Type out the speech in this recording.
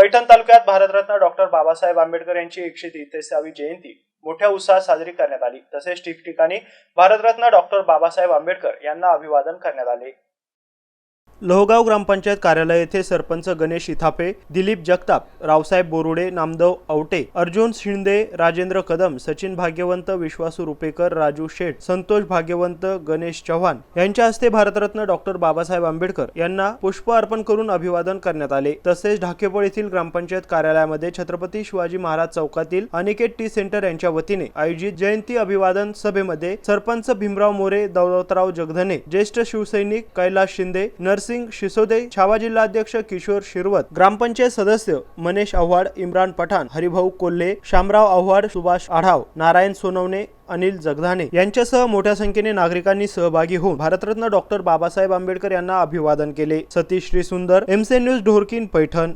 पैठण तालुक्यात भारतरत्न डॉक्टर बाबासाहेब आंबेडकर यांची एकशे तेहतीसावी जयंती मोठ्या उत्साहात साजरी करण्यात आली. तसेच ठिकठिकाणी भारतरत्न डॉक्टर बाबासाहेब आंबेडकर यांना अभिवादन करण्यात आले. लोहगाव ग्रामपंचायत कार्यालय येथे सरपंच गणेश इथापे दिलीप जगताप रावसाहेब बोरुडे नामदेव आवटे अर्जुन शिंदे राजेंद्र कदम सचिन भाग्यवंत विश्वासू रुपेकर राजू शेठ संतोष भाग्यवंत गणेश चव्हाण यांच्या हस्ते भारतरत्न डॉक्टर बाबासाहेब आंबेडकर यांना पुष्प अर्पण करून अभिवादन करण्यात आले. तसेच ढाकेपळ येथील ग्रामपंचायत कार्यालयामध्ये छत्रपती शिवाजी महाराज चौकातील अनिकेत टी सेंटर यांच्या वतीने आयोजित जयंती अभिवादन सभेमध्ये सरपंच भीमराव मोरे दौलतराव जगधने ज्येष्ठ शिवसैनिक कैलास शिंदे नरसिंग शिसोदे छावा जिल्हाध्यक्ष किशोर शिरवत ग्रामपंचायत सदस्य मनेश आव्हाड इम्रान पठाण हरिभाऊ कोल्हे शामराव आव्हाड सुभाष आढाव नारायण सोनवणे अनिल जगधाने यांच्यासह मोठ्या संख्येने नागरिकांनी सहभागी होऊन भारतरत्न डॉक्टर बाबासाहेब आंबेडकर यांना अभिवादन केले. सतीश श्रीसुंदर एमसे न्यूज ढोरकीन पैठण.